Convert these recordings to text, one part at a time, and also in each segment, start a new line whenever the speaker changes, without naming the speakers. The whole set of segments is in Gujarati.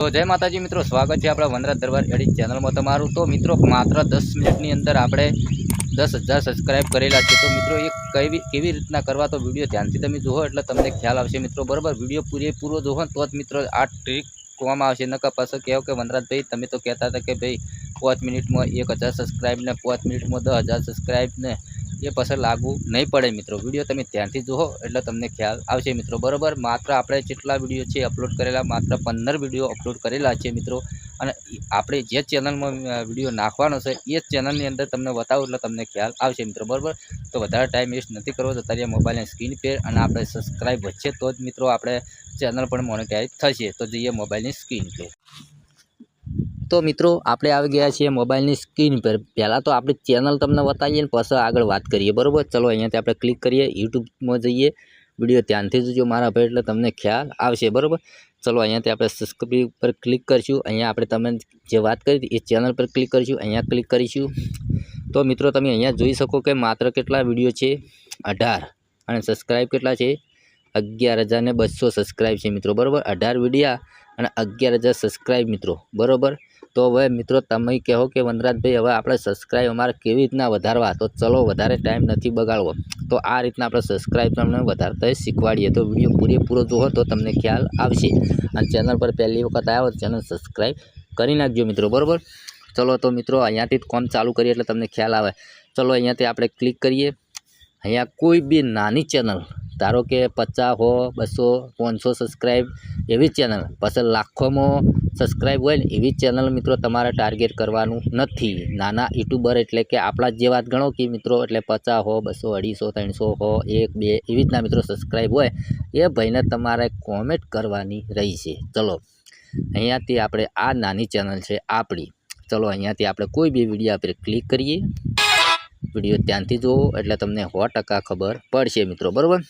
તો જય માતાજી મિત્રો, સ્વાગત છે આપણા વનરાજ દરબાર એડિટ ચેનલમાં તમારું. તો મિત્રો, માત્ર દસ મિનિટની અંદર આપણે દસ હજાર સબસ્ક્રાઇબ કરેલા છે. તો મિત્રો, એ કેવી કેવી રીતના કરવા તો વીડિયો ધ્યાનથી તમે જુઓ એટલે તમને ખ્યાલ આવશે. મિત્રો, બરાબર, વીડિયો પૂરેપૂરો ને તો જ મિત્રો આ ટ્રીક કહેવામાં આવશે. ન પાછો કહેવો કે વનરાજભાઈ તમે તો કહેતા હતા કે ભાઈ, પાંચ મિનિટમાં એક હજાર સબસ્ક્રાઇબ ને પાંચ મિનિટમાં દસ હજાર સબસ્ક્રાઇબ ને એ પછી લાગવું નહીં પડે મિત્રો. વીડિયો તમે ધ્યાનથી જુઓ એટલે તમને ખ્યાલ આવશે મિત્રો. બરાબર? માત્ર આપણે જેટલા વીડિયો છે અપલોડ કરેલા, માત્ર પંદર વીડિયો અપલોડ કરેલા છે મિત્રો. અને આપણે જે ચેનલમાં વીડિયો નાખવાનો છે એ ચેનલની અંદર તમને બતાવું એટલે તમને ખ્યાલ આવશે મિત્રો. બરાબર? તો વધારે ટાઈમ વેસ્ટ નથી કરવો. તો તારી મોબાઈલની સ્ક્રીન પર અને આપણે સબસ્ક્રાઈબ વધશે તો જ મિત્રો આપણે ચેનલ પણ મોનેટાઈઝ થશે. તો જઈએ મોબાઈલની સ્ક્રીન પર તો મિત્રો, આપણે આવી ગયા છીએ મોબાઈલની સ્ક્રીન પર. પહેલાં તો આપણે ચેનલ તમને બતાવીએ ને પછી આગળ વાત કરીએ, બરાબર? ચલો, અહીંયાથી આપણે ક્લિક કરીએ, યુટ્યુબમાં જઈએ. વીડિયો ધ્યાનથી જોજો મારા ભાઈ, એટલે તમને ખ્યાલ આવશે, બરાબર? ચલો, અહીંયાથી આપણે સબસ્ક્રાઈબ પર ક્લિક કરીશું. અહીંયા આપણે તમે જે વાત કરી એ ચેનલ પર ક્લિક કરીશું. અહીંયા ક્લિક કરીશું. તો મિત્રો, તમે અહીંયા જોઈ શકો કે માત્ર કેટલા વીડિયો છે? અઢાર. અને સબસ્ક્રાઈબ કેટલા છે? અગિયાર હજાર ને બસો સબસ્ક્રાઈબ છે મિત્રો, બરાબર? અઢાર વિડીયા અને અગિયાર હજાર સબસ્ક્રાઈબ મિત્રો, બરાબર? તો હવે મિત્રો તમે કહો કે વનરાજભાઈ, હવે આપણે સબસ્ક્રાઈબ અમારે કેવી રીતના વધારવા? તો ચલો, વધારે ટાઈમ નથી બગાડવો. તો આ રીતના આપણે સબસ્ક્રાઈબ તમને વધારતા શીખવાડીએ. તો વીડિયો પૂરેપૂરો જોવો તો તમને ખ્યાલ આવશે. અને ચેનલ પર પહેલી વખત આવ્યો ચેનલ સબસ્ક્રાઈબ કરી નાખજો મિત્રો, બરાબર? ચલો, તો મિત્રો, અહીંયાથી જ કોમ ચાલુ કરીએ એટલે તમને ખ્યાલ આવે. ચલો, અહીંયાથી આપણે ક્લિક કરીએ. અહીંયા કોઈ બી નાની ચેનલ ધારો કે પચાસ હો, બસો, પાંચસો સબસ્ક્રાઈબ એવી ચેનલ પછી લાખોમાં સબસ્ક્રાઈબ હોય ને એવી ચેનલ મિત્રો તમારે ટાર્ગેટ કરવાનું નથી. નાના યુટ્યુબર એટલે કે આપણા જે જેવા ગણો કે મિત્રો, એટલે પચાસ હો, બસો, અઢીસો, ત્રણસો હો, એક, બે, એવી રીતના મિત્રો સબસ્ક્રાઈબ હોય, એ ભાઈને તમારે કોમેન્ટ કરવાની રહી છે ચલો, અહીંયાથી આપણે આ નાની ચેનલ છે આપણી. ચલો, અહીંયાથી આપણે કોઈ બી વીડિયો આપણે ક્લિક કરીએ. વીડિયો ત્યાંથી જુઓ, એટલે તમને સો ખબર પડશે મિત્રો, બરાબર?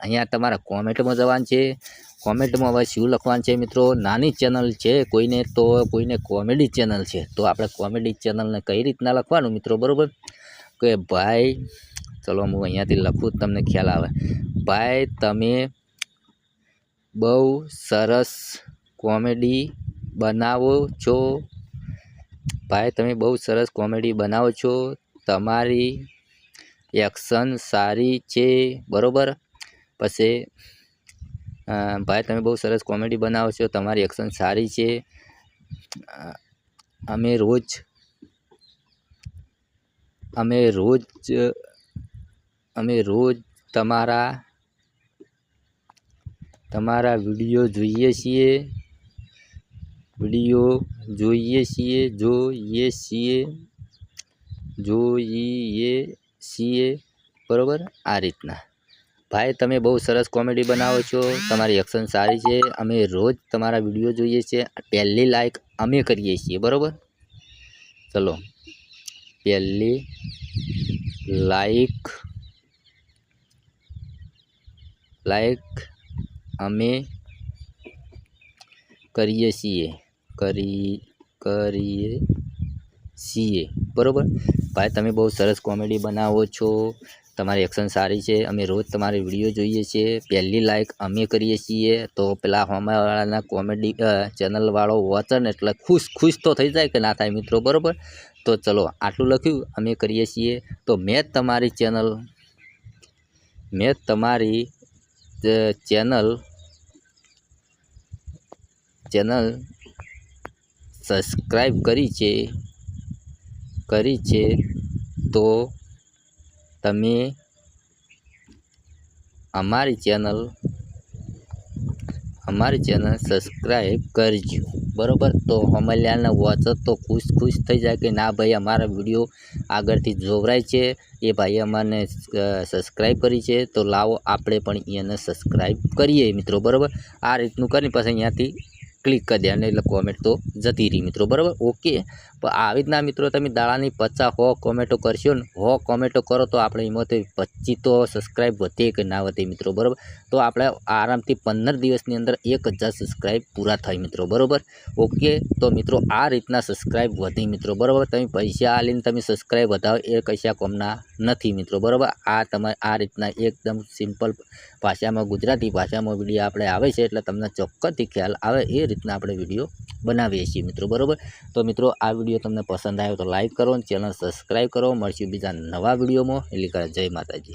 અહીંયા તમારા કોમેન્ટમાં જવાનું છે. કોમેન્ટમાં હવે શું લખવાનું છે મિત્રો? નાની ચેનલ છે કોઈને તો કોઈને કોમેડી ચેનલ છે. તો આપણે કોમેડી ચેનલને કઈ રીતના લખવાનું મિત્રો? બરાબર? કે ભાઈ, ચલો હું અહીંયાથી લખું જ તમને ખ્યાલ આવે. ભાઈ, તમે બહુ સરસ કોમેડી બનાવો છો. ભાઈ, તમે બહુ સરસ કોમેડી બનાવો છો. તમારી એક્શન સારી છે. બરાબર? પછી ભાઈ તમે બહુ સરસ કોમેડી બનાવો છો, તમારી એક્શન સારી છે. અમે રોજ અમે રોજ અમે રોજ તમારા તમારા વીડિયો જોઈએ છીએ. વીડિયો જોઈએ છીએ જોઈએ છીએ જોઈએ છીએ, બરાબર? આ રીતના. ભાઈ, તમે બહુ સરસ કોમેડી બનાવો છો. તમારી એક્શન સારી છે. અમે રોજ તમારા વીડિયો જોઈએ છીએ પહેલી લાઈક અમે કરીએ છીએ, બરાબર? ચલો. પહેલી લાઈક લાઈક અમે કરીએ છીએ. કરી, કરીએ છીએ. બરાબર? ભાઈ, તમે બહુ સરસ કોમેડી બનાવો છો. તમારી એક્શન સારી છે. અમે રોજ તમારી વીડિયો જોઈએ છીએ. પહેલી લાઈક અમે કરીએ છીએ. તો પેલા હોમાવાળાના કોમેડી ચેનલવાળો વચન એટલે ખુશ ખુશ તો થઈ જાય કે ના થાય મિત્રો, બરાબર? તો ચલો, આટલું લખ્યું. અમે કરીએ છીએ. તો મેં તમારી ચેનલ મેં તમારી ચેનલ ચેનલ સબસ્ક્રાઈબ કરી છે. કરી છે. તો તમે અમારી ચેનલ અમારી ચેનલ સબસ્ક્રાઈબ કરજો. બરાબર? તો હમલિયાના વોચ તો ખુશ ખુશ થઈ જાય કે ના ભાઈ, અમારા વીડિયો આગળથી જોવરાય છે. એ ભાઈએ અમારને સબસ્ક્રાઈબ કરી છે. તો લાવો, આપણે પણ એને સબસ્ક્રાઈબ કરીએ મિત્રો. બરાબર? આ રીતનું કરીને પછી અહીંયાથી ક્લિક કરી દે એટલે કોમેન્ટ તો જતી રહી મિત્રો. બરાબર? ઓકે આવી રીતના મિત્રો તમે દાડાની પચાસ હો કોમેન્ટો કરશો ને, હો કોમેન્ટો કરો તો આપણે એમાંથી પચીસ તો સબસ્ક્રાઈબ વધે કે ના વધે મિત્રો, બરાબર? તો આપણે આરામથી પંદર દિવસની અંદર એક હજાર સબસ્ક્રાઈબ પૂરા થાય મિત્રો, બરાબર? ઓકે, તો મિત્રો આ રીતના સબસ્ક્રાઈબ વધે મિત્રો, બરાબર? તમે પૈસા આલીને તમે સબસ્ક્રાઈબ વધાવો એ કશા કોમના નથી મિત્રો, બરાબર? આ તમારે આ રીતના એકદમ સિમ્પલ ભાષામાં, ગુજરાતી ભાષામાં વીડિયો આપણે આવે છે એટલે તમને ચોક્કસથી ખ્યાલ આવે એ રીતના આપણે વીડિયો બનાવીએ છીએ મિત્રો, બરાબર? તો મિત્રો આ વીડિયો તમને પસંદ આવ્યો તો લાઈક કરો ચેનલ સબસ્ક્રાઈબ કરો. મળશું બીજા નવા વિડીયોમાં. એટલે જય માતાજી.